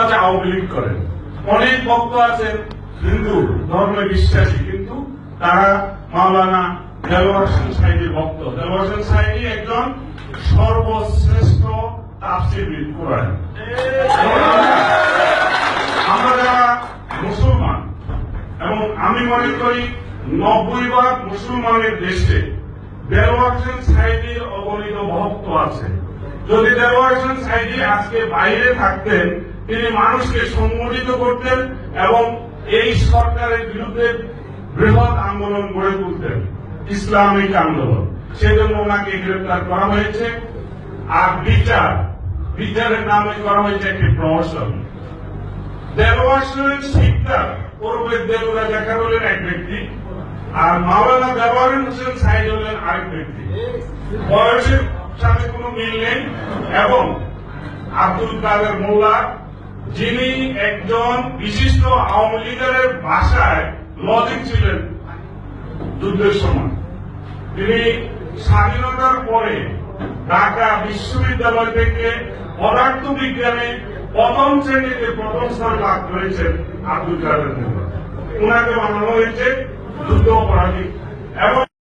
আছে আওয়ামী লীগ করেন। অনেক ভক্ত আছেন, হিন্দু, ধর্মে বিশ্বাসী, কিন্তু তারা মাওলানা দেলোয়ার হোসেন ভক্ত। দেলোয়ার হোসেন একজন সর্বশ্রেষ্ঠ তাফসিরবিদ কোরআন। আমরা মুসলমান, এবং আমি মনে করি নব্বই ভাগ মুসলমানের দেশে দেলোয়ার হোসেন অগণিত ভক্ত আছে। যদি দেলোয়ার হোসেন আজকে বাইরে থাকতেন তিনি মানুষকে সংগঠিত করতেন এবং এই সরকারের বিরুদ্ধে বৃহৎ আন্দোলন গড়ে তুলতেন, ইসলামিক আন্দোলন। সেজন্য ওনাকে গ্রেপ্তার করা হয়েছে। আর বিচার, বিচারের নামে করা হয়েছে একটি প্রহসন। দেলোয়ারের শিকদার পূর্বের দেলুরা দেখা হলেন এক ব্যক্তি আর মাওলানা দেওয়ার হোসেন সাইদ হলেন আরেক ব্যক্তি। বয়সের সাথে কোনো মিল নেই এবং আব্দুল কাদের মোল্লা যিনি একজন বিশিষ্ট আওয়ামী লীগের ভাষায় লজিক ছিলেন। যুদ্ধের সময়। তিনি স্বাধীনতার পরে ঢাকা বিশ্ববিদ্যালয় থেকে পদার্থ বিজ্ঞানে প্রথম শ্রেণীতে প্রথম স্থান লাভ করেছেন আব্দুল কাদের ওনাকে বানানো হয়েছে যুদ্ধ অপরাধী। এবং